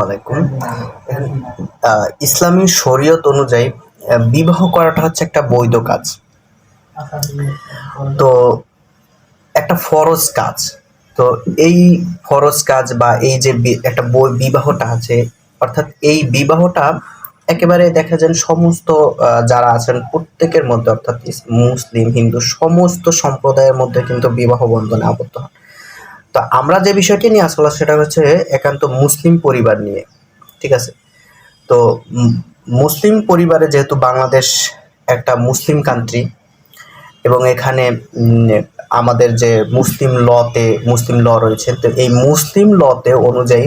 আলাইকুম। ইসলামী শরীয়ত অনুযায়ী বিবাহ করাটা হচ্ছে একটা বৈধ কাজ। তো একটা ফরজ কাজ। তো এই ফরজ কাজ বা এই যে একটা বই- বিবাহটা আছে, অর্থাৎ এই বিবাহটা একেবারে দেখা যান সমস্ত যারা আছেন প্রত্যেকের মধ্যে, অর্থাৎ মুসলিম, হিন্দু, সমস্ত সম্প্রদায়ের মধ্যে কিন্তু বিবাহ বন্ধনে আবদ্ধ হন। তো আমরা যে বিষয়টি নিয়ে আসলে সেটা হচ্ছে একান্ত মুসলিম পরিবার নিয়ে, ঠিক আছে? তো মুসলিম পরিবারে যেহেতু বাংলাদেশ একটা মুসলিম কান্ট্রি এবং এখানে আমাদের যে মুসলিম লতে মুসলিম ল রয়েছে, তো এই মুসলিম লতে অনুযায়ী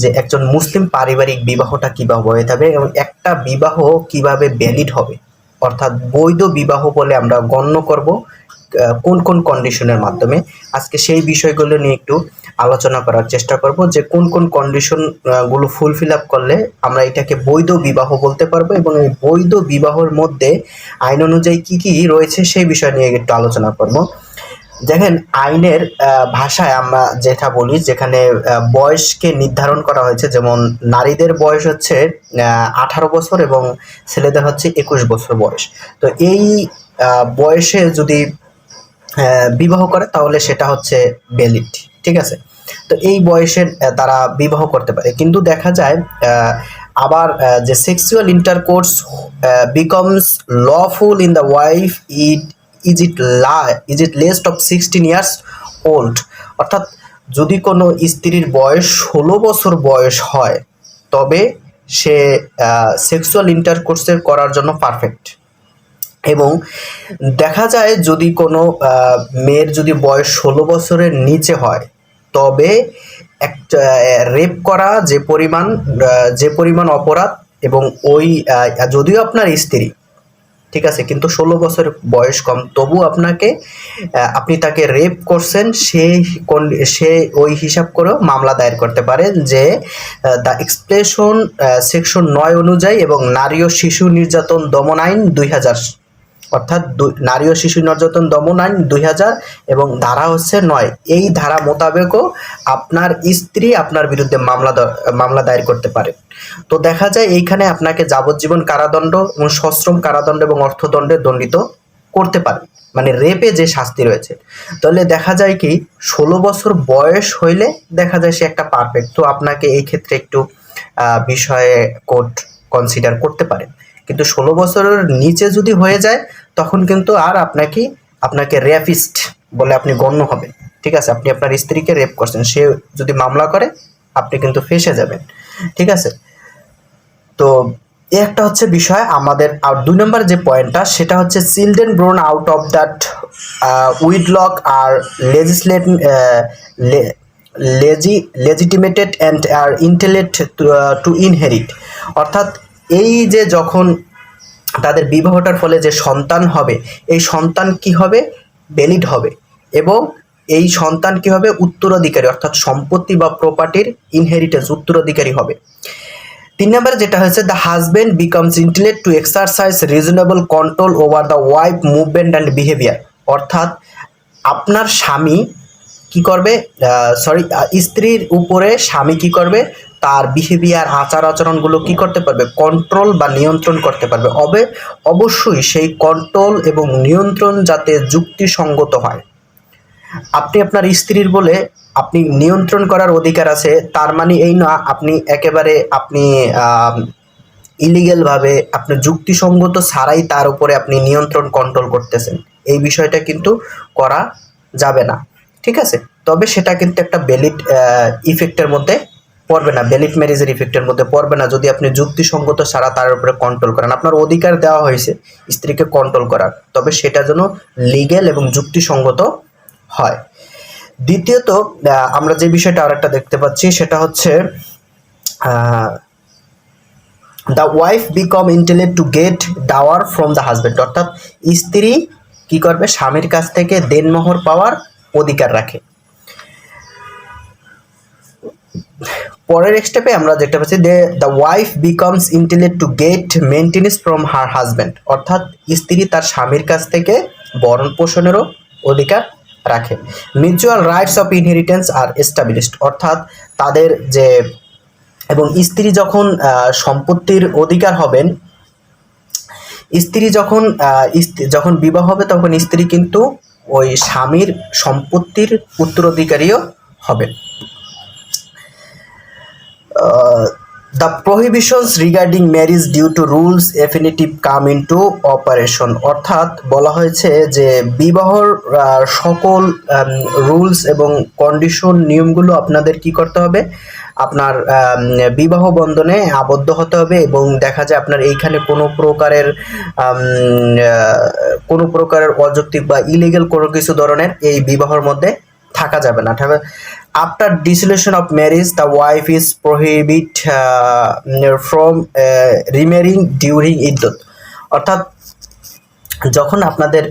যে একজন মুসলিম পারিবারিক বিবাহটা কীভাবে হয়ে থাকবে এবং একটা বিবাহ কীভাবে ভ্যালিড হবে অর্থাৎ বৈধ বিবাহ বলে আমরা গণ্য করব কোন কোন কন্ডিশনের মাধ্যমে? আজকে সেই বিষয়গুলো নিয়ে একটু আলোচনা করার চেষ্টা করব যে কোন কোন কন্ডিশনগুলো ফুলফিল আপ করলে আমরা এটাকে বৈধ বিবাহ বলতে পারব এবং এই বৈধ বিবাহর মধ্যে আইন অনুযায়ী কি কি রয়েছে সেই বিষয় নিয়ে একটু আলোচনা করব। দেখেন, আইনের ভাষায় আমরা যেটা বলি, যেখানে বয়সকে নির্ধারণ করা হয়েছে, যেমন নারীদের বয়স হচ্ছে আঠারো বছর এবং ছেলেদের হচ্ছে একুশ বছর বয়স। তো এই বয়সে যদি বিবাহ করে, তাহলে সেটা হচ্ছে ভ্যালিড ঠিক আছে? তো এই বয়সের তারা বিবাহ করতে পারে। কিন্তু দেখা যায় আবার যে sexual intercourse becomes lawful in the wife it is it law is it least of sixteen years old অর্থাৎ যদি কোনো স্ত্রীর বয়স ষোলো বছর বয়স হয়, তবে সে সেক্সুয়াল ইন্টারকোর্সের করার জন্য পারফেক্ট এবং দেখা যায় যদি কোনো মেয়ের যদি বয়স ষোলো বছরের নিচে হয়, তবে একটা রেপ করা যে পরিমাণ যে পরিমাণ অপরাধ এবং ওই যদিও আপনার স্ত্রী ঠিক আছে, কিন্তু ষোলো বছর বয়স কম। তবু আপনাকে আপনি তাকে রেপ করছেন, সে সে ওই হিসাব করেও মামলা দায়ের করতে পারে যে দ্য এক্সপ্রেশন সেকশন নয় অনুযায়ী এবং নারী ও শিশু নির্যাতন দমন আইন দুই হাজার অর্থাৎ নারী ও শিশু নির্যাতন দমন আইন দুই হাজার এবং ধারা হচ্ছে নয়। এই ধারা মোতাবেকও আপনার স্ত্রী আপনার বিরুদ্ধে মামলা মামলা দায়ের করতে পারে। তো দেখা যায় এইখানে আপনাকে যাবজ্জীবন কারাদণ্ড এবং সশ্রম কারাদণ্ড এবং অর্থদণ্ডে দণ্ডিত করতে পারে। মানে রেপে যে শাস্তি রয়েছে। তাহলে দেখা যায় কি, ষোলো বছর বয়স হইলে দেখা যায় সে একটা পারফেক্ট তো আপনাকে এই ক্ষেত্রে একটু বিষয়ে কোর্ট কনসিডার করতে পারে। কিন্তু ষোলো বছরের নিচে যদি হয়ে যায়, তখন কিন্তু আর আপনাকে আপনাকে রেপিস্ট বলে আপনি গণ্য হবেন। ঠিক আছে? আপনি আপনার স্ত্রীকে রেপ করছেন। সে যদি মামলা করে, আপনি কিন্তু ফেসে যাবেন। ঠিক আছে? তো একটা হচ্ছে বিষয় আমাদের, আর দুই নম্বর যে পয়েন্টটা সেটা হচ্ছে children born out of that wedlock are legislate legi legitimated and are intellect to inherit অর্থাৎ এই যে যখন তাদের বিবাহটার ফলে যে সন্তান হবে, এই সন্তান কি হবে? ভ্যালিড হবে। এবং এই সন্তান কি হবে? উত্তরাধিকারী, অর্থাৎ সম্পত্তি বা প্রপার্টির ইনহেরিটেন্স উত্তরাধিকারী হবে। তিন নম্বরে যেটা হয়েছে the husband becomes intellect to exercise reasonable control over the wife movement and behaviour অর্থাৎ আপনার স্বামী কি করবে? সরি স্ত্রীর উপরে স্বামী কি করবে? তার বিহেভিয়ার আচার আচরণগুলো কি করতে পারবে? কন্ট্রোল বা নিয়ন্ত্রণ করতে পারবে। অবে, অবশ্যই সেই কন্ট্রোল এবং নিয়ন্ত্রণ যাতে যুক্তিসঙ্গত হয়। আপনি আপনার স্ত্রীর বলে আপনি নিয়ন্ত্রণ করার অধিকার আছে, তার মানে এই না, আপনি একেবারে আপনি ইলিগেল ভাবে আপনি যুক্তিসঙ্গত ছাড়াই তার উপরে আপনি নিয়ন্ত্রণ কন্ট্রোল করতেছেন। এই বিষয়টা কিন্তু করা যাবে না। ঠিক আছে? তবে সেটা কিন্তু একটা বেলিট ইফেক্টের মধ্যে পড়বে না বেলিট ম্যারেজের ইফেক্টের মধ্যে পড়বে না, যদি আপনি যুক্তিসঙ্গত ছাড়া তার উপরে কন্ট্রোল করেন। আপনার অধিকার দেওয়া হয়েছে স্ত্রীকে কন্ট্রোল করার, তবে সেটা যেন লিগেল এবং যুক্তিসঙ্গত হয়। দ্বিতীয়ত আমরা যে বিষয়টা আরেকটা দেখতে পাচ্ছি, সেটা হচ্ছে the wife become intellect to get dower from the husband অর্থাৎ স্ত্রী কি করবে? স্বামীর কাছ থেকে দেনমোহর পাওয়ার অধিকার রাখে। পরের স্টেপে আমরা দেখতে পাচ্ছি যে the wife becomes intellect to get maintenance from her husband অর্থাৎ স্ত্রী তার স্বামীর কাছ থেকে বরণ পোষণেরও অধিকার রাখে। Mutual rights of inheritance are established অর্থাৎ তাদের যে, এবং স্ত্রী যখন সম্পত্তির অধিকার হবেন, স্ত্রী যখন যখন বিবাহ হবে, তখন স্ত্রী কিন্তু ওই স্বামীর সম্পত্তির উত্তরাধিকারীও হবেন। The prohibitions regarding marriage due to rules affinitive come into operation অর্থাৎ বলা হয়েছে যে বিবাহর সকল রুলস এবং কন্ডিশন নিয়মগুলো আপনাদের কি করতে হবে? আপনার বিবাহ বন্ধনে আবদ্ধ হতে হবে এবং দেখা যায় আপনার এইখানে কোনো প্রকারের কোনো প্রকারের অযৌক্তিক বা ইলিগেল কোনো কিছু ধরনের এই বিবাহর মধ্যে থাকা যাবে না। After dissolution of marriage the wife is prohibit from remarrying during iddat অর্থাৎ, যখন আপনাদের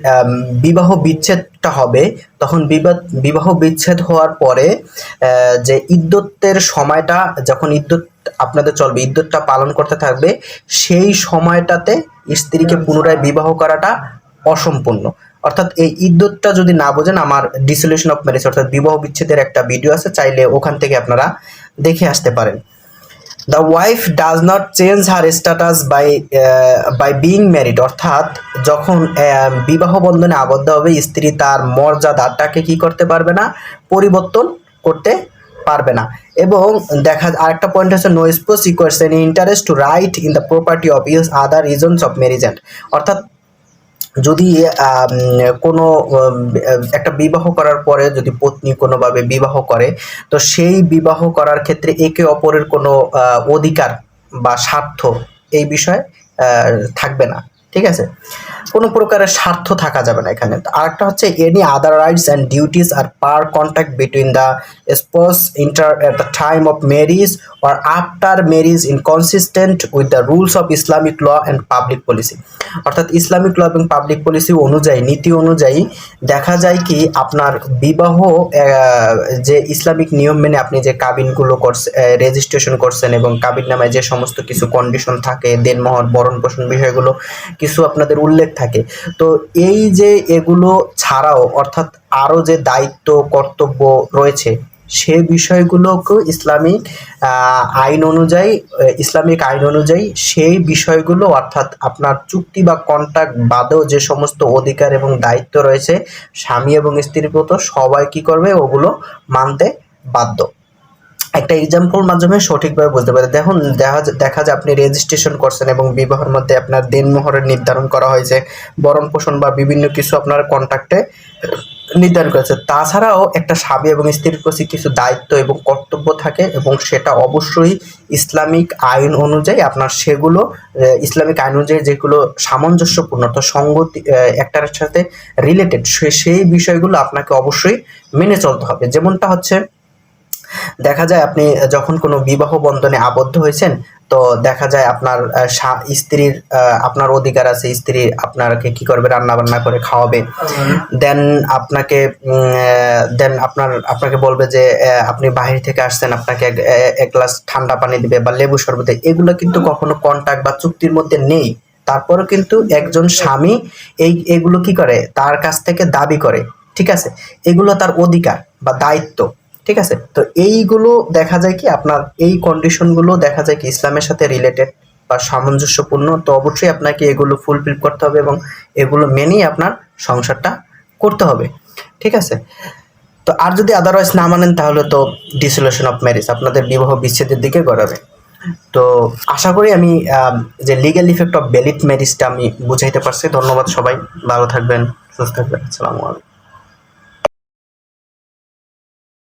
বিবাহ বিচ্ছেদটা হবে, তখন বিবাহ বিবাহ বিচ্ছেদ হওয়ার পরে যে ইদ্যতের সময়টা, যখন ইদ্যত আপনাদের চলবে ইদ্যতটা পালন করতে থাকবে, সেই সময়টাতে স্ত্রীকে পুনরায় বিবাহ করাটা অসম্পূর্ণ। অর্থাৎ এই ইদ্যতটা যদি না বোঝেন, আমার ডিসলিউশন অফ ম্যারেজ অর্থাৎ বিবাহ বিচ্ছেদের একটা ভিডিও আছে, চাইলে ওখান থেকে আপনারা দেখে আসতে পারেন। The wife does not change her status by by being married অর্থাৎ যখন বিবাহ বন্ধনে আবদ্ধ হবে, স্ত্রী তার মর্যাদাটাকে কি করতে পারবে না, পরিবর্তন করতে পারবে না। এবং দেখা, আরেকটা পয়েন্ট হচ্ছে no spouse acquires an interest to right in the property of use other reasons of marriage অর্থাৎ যদি কোনো একটা বিবাহ করার পরে যদি পত্নী কোনোভাবে বিবাহ করে, তো সেই বিবাহ করার ক্ষেত্রে একে অপরের কোনো অধিকার বা স্বার্থ এই বিষয়ে থাকবে না। ঠিক আছে? কোনো প্রকারের স্বার্থ থাকা যাবে না এখানে। আরেকটা হচ্ছে any other rights and duties are per contact between the spouse enter at the time of marriage or after marriage inconsistent with the rules of Islamic law and public policy. অর্থাৎ ইসলামিক ল এবং public policy অনুযায়ী, নীতি অনুযায়ী দেখা যায় কি আপনার বিবাহ যে ইসলামিক নিয়ম মেনে আপনি যে কাবিনগুলো করছে রেজিস্ট্রেশন করছেন এবং কাবিন নামে যে সমস্ত কিছু কন্ডিশন থাকে, দেনমোহর বরণ পোষণ বিষয়গুলো কিছু আপনাদের উল্লেখ থাকে। তো এই যে এগুলো ছাড়াও, অর্থাৎ আরও যে দায়িত্ব, কর্তব্য রয়েছে, সে বিষয়গুলোকেও ইসলামিক আইন অনুযায়ী ইসলামিক আইন অনুযায়ী সেই বিষয়গুলো, অর্থাৎ আপনার চুক্তি বা কন্ট্রাক্ট বাদেও যে সমস্ত অধিকার এবং দায়িত্ব রয়েছে, স্বামী এবং স্ত্রীর প্রতি সবাই কি করবে? ওগুলো মানতে বাধ্য। একটা এক্সাম্পল মাধ্যমে সঠিকভাবে বুঝতে পারে। দেখুন, দেখা দেখা যায় আপনি রেজিস্ট্রেশন করছেন এবং বিবাহের মধ্যে আপনার দেনমোহরের নির্ধারণ করা হয়েছে, বরণ পোষণ বা বিভিন্ন কিছু আপনার কন্ট্রাক্টে নির্ধারণ করেছে। তাছাড়াও একটা স্বামী এবং স্ত্রীর প্রতি কিছু দায়িত্ব এবং কর্তব্য থাকে এবং সেটা অবশ্যই ইসলামিক আইন অনুযায়ী আপনার সেগুলো ইসলামিক আইন অনুযায়ী যেগুলো সামঞ্জস্যপূর্ণ, তো সঙ্গতি একটার সাথে রিলেটেড সেই বিষয়গুলো আপনাকে অবশ্যই মেনে চলতে হবে। যেমনটা হচ্ছে দেখা যায় আপনি যখন কোনো বিবাহ বন্ধনে আবদ্ধ হয়েছেন তো দেখা যায় আপনার স্ত্রীর আপনার অধিকার আছে স্ত্রী আপনাকে কি করবে? রান্না বান্না করে খাওয়াবে। দেন আপনাকে দেন আপনার আপনাকে বলবে যে আপনি বাইরে থেকে আসছেন আপনাকে এক- এক গ্লাস ঠান্ডা পানি দিবে বা লেবু শরবত। এগুলো কিন্তু কখনো কন্ট্যাক্ট বা চুক্তির মধ্যে নেই। তারপরেও কিন্তু একজন স্বামী এই এগুলো কি করে? তার কাছ থেকে দাবি করে। ঠিক আছে? এগুলো তার অধিকার বা দায়িত্ব। ঠিক আছে? তো এইগুলো দেখা যায় কি আপনার এই কন্ডিশনগুলো দেখা যায় কি ইসলামের সাথে রিলেটেড বা সামঞ্জস্যপূর্ণ। তো অবশ্যই আপনাকে এগুলো ফুলফিল করতে হবে এবং এগুলো মেনেই আপনার সংসারটা করতে হবে। ঠিক আছে? তো আর যদি আদারওয়াইজ না মানেন তাহলে তো ডিসোলেশন অফ ম্যারেজ আপনাদের বিবাহ বিচ্ছেদের দিকে গড়াবে। তো আশা করি আমি যে লিগ্যাল ইফেক্ট অফ ভ্যালিড ম্যারেজটা আমি বুঝাইতে পারছি। ধন্যবাদ সবাই। ভালো থাকবেন, সুস্থ থাকবেন। আসসালামু আলাইকুম।